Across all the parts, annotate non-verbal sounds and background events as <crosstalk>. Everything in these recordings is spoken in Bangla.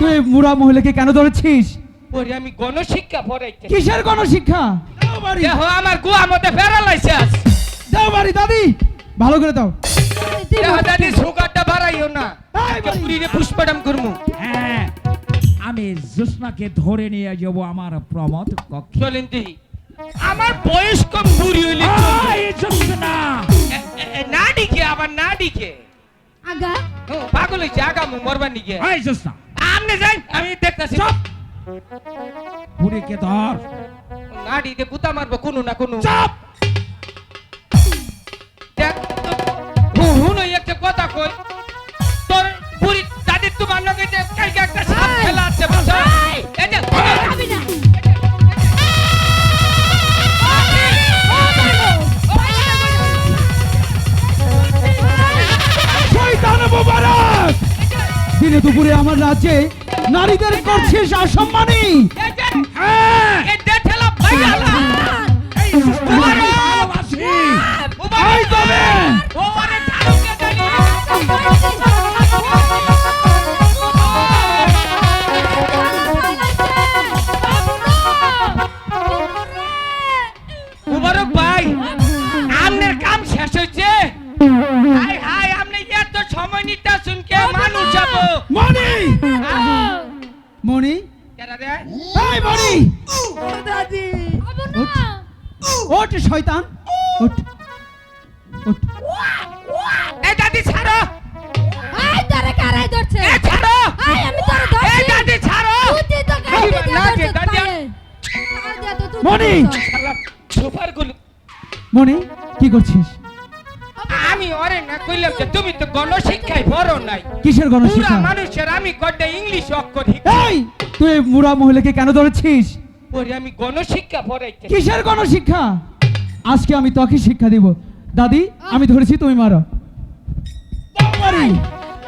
তুই মহিলাকে কেন ধরেছিস? ওরে আমি গণশিক্ষা পড়াইতে। কিসের গণশিক্ষা? দেহ আমার গুয়া দাও বাড়ি দাদি। ভালো করে দাও। দেহ দাদি সুগারটা বাড়াইও না। এই বাড়ি। পুরীরে পুষ্পডাম করমু। হ্যাঁ আমি জোসনাকে ধরে নিয়ে যাব আমার প্রমোদ কক্ষ। চলেন আমার বয়স কম বুড়ি হইলে এ, না। ডিকে আবার না ডিকে আগা। ও, পাগল হয়েছে আগামু মরবার নিকে এই জোসনা আমনে যাই আমি দেখতাছি। চুপ। বুড়িকে ধর। না ডিতে গুতা মারবো কোনো না কোনো। চুপ। দেখ হুন একটা কথা কই। তোর বুড়ি দাদি তোমার লগে যে কালকে একটা সাপ! খেলা আছে এই! এই যে দিনে দুপুরে আমার রাজ্যে নারীদের করছিস অসম্মানী এই যে এই যে ঠেলা ভাইয়ালা এই সুস্থতাকে ভালোবাসি। এই তবে। ও আরে ঠাড়ুকে জানি মুবারক ভাই আমনের কাম শেষ হয়েছে। হাই হাই আপনি এত সময় নিতে <laughs> কেডা রে? এই মণি! দাদি ওঠ ওঠ শয়তান। ওঠ ওঠ এই দাদি ছাড়ো! তোরে কারাই ধরছে। এ ছাড়ো! আমি তোরে এই ধরছি দাদি ছাড়ো! তুই তো কারাই দাদি, মনি! সুপারগুলো মণি কি করছিস? আমি ওরে না কইলাম যে তুমি তো গণশিক্ষায় বড় নাই। কিসের পুরা গণশিক্ষা? মানুষের আমি গড্ডে ইংলিশ অক্ষর এই তুই বুড়া মহিলাকে কেন ধরেছিস? ওরে আমি গণশিক্ষা পড়াইতে কিসের গণশিক্ষা? আজকে আমি তোকে শিক্ষা দিব। দাদি আমি ধরেছি তুমি মারো।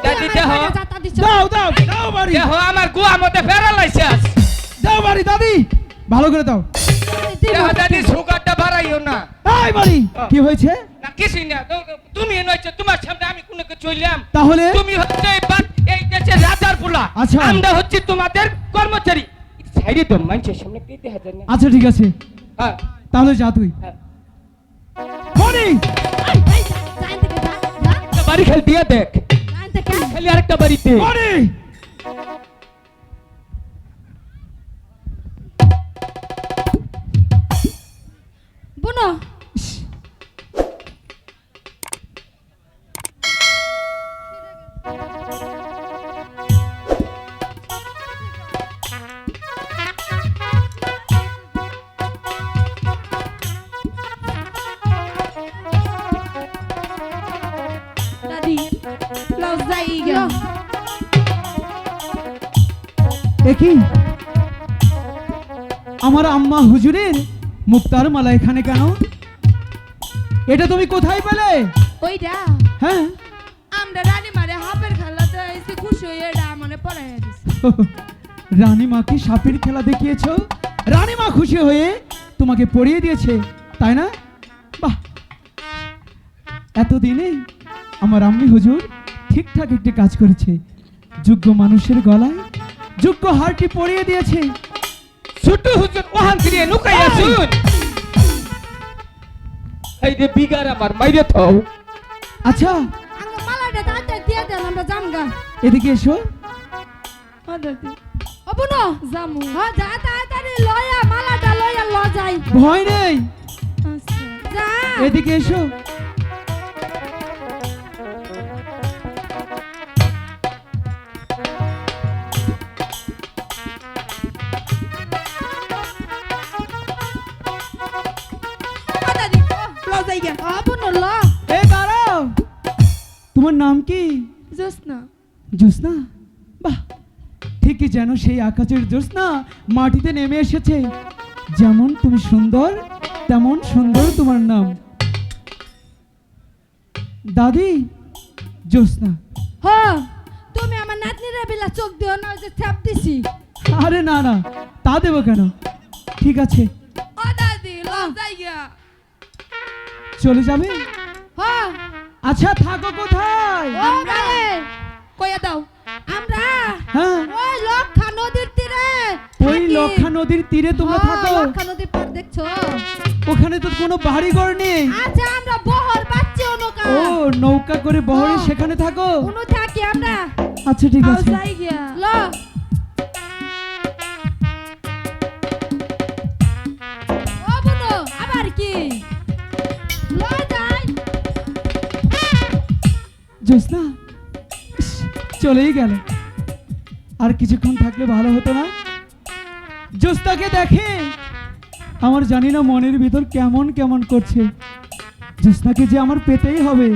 দাদি দেহ। দিছ। দাও দাও দাও বাড়ি। দেহ আমার গুয়া মধ্যে ফেরালাইছে দাও বাড়ি দাদি। ভালো করে দাও। দেহ দাদি সুগারটা বাড়াইও না। এই বাড়ি। কি হয়েছে? কিছুই না। তুমি নয়তো তোমার সামনে আমি কোনো কিছু চললাম তাহলে? তুমি হচ্ছে এই বাদ- এই দেশের রাজার পোলা। আচ্ছা। আমরা হচ্ছে তোমাদের কর্মচারী। সাইডে তো মানুষের সামনে পেতে হাজার না। আচ্ছা ঠিক আছে। হ্যাঁ। তাহলে যা তুই। হ্যাঁ। একটা বাড়ি খেল দিয়ে দেখ। খালি আরেকটা বাড়িতে। মণি! বুনো যাই গেল একই আমার আম্মা হুজুরের মুক্তার মালা এখানে কেন? এটা তুমি কোথায় পেলে? ওইটা? হ্যাঁ। আমরা রানী মারে হাফের খেলাতে এসে খুশি হয়ে এটা মনে পড়াই দিছে। রানীমাকে সাপের খেলা দেখিয়েছো? রানীমা খুশি হয়ে তোমাকে পড়িয়ে দিয়েছে তাই না? বাহ। এতদিনে আমার আম্মি হুজুর ঠিকঠাক একটি কাজ করেছে। যোগ্য মানুষের গলায় যোগ্য হারটি পরিয়ে দিয়েছে। ছোট হুজুর ওহান ফিরে লুকাই আসুন। এই যে বিগার আমার মাইরে থাও। আচ্ছা আঙ্গ মালাটা তাতে দিয়ে দেন আমরা জামগা এদিকে এসো। ও জামু হ্যাঁ যা তাড়াতাড়ি লয়া মালাটা লয়া ল যাই। ভয় নেই। যা। এদিকে এসো। ল এ দাঁড়াও। তোমার নাম কি? জোসনা জ্যোৎস্না? বাহ। ঠিকই যেন সেই আকাশের জ্যোৎস্না মাটিতে নেমে এসেছে। যেমন তুমি সুন্দর তেমন সুন্দর তোমার নাম। দাদি জ্যোৎস্না। হ তুমি আমার নাতনিরে বেলা চোখ দিও না যে দিছি। আরে না না তা দেবো কেন? ঠিক আছে। চলে যাবে? হ্যাঁ। আচ্ছা থাকো কোথায়? ও কইয়া দাও। আমরা হ্যাঁ। ওই লক্ষা নদীর তীরে ওই। লক্ষা নদীর তীরে তোমরা হ্যাঁ, থাকো। লক্ষা নদীর পার দেখছ? ওখানে তো কোনো বাড়ি ঘর নেই। আচ্ছা আমরা বহর পাচ্ছি অনুকা ও নৌকা করে বহরে সেখানে থাকো। অনু থাকি আমরা। আচ্ছা ঠিক আছে। ল। জ্যোৎস্না না চলেই গেল। আর কিছুক্ষণ থাকলে ভালো হতো না? জোস্তাকে দেখে আমার জানি না মনের ভিতর কেমন কেমন করছে। জোস্তাকে যে আমার পেতেই হবে।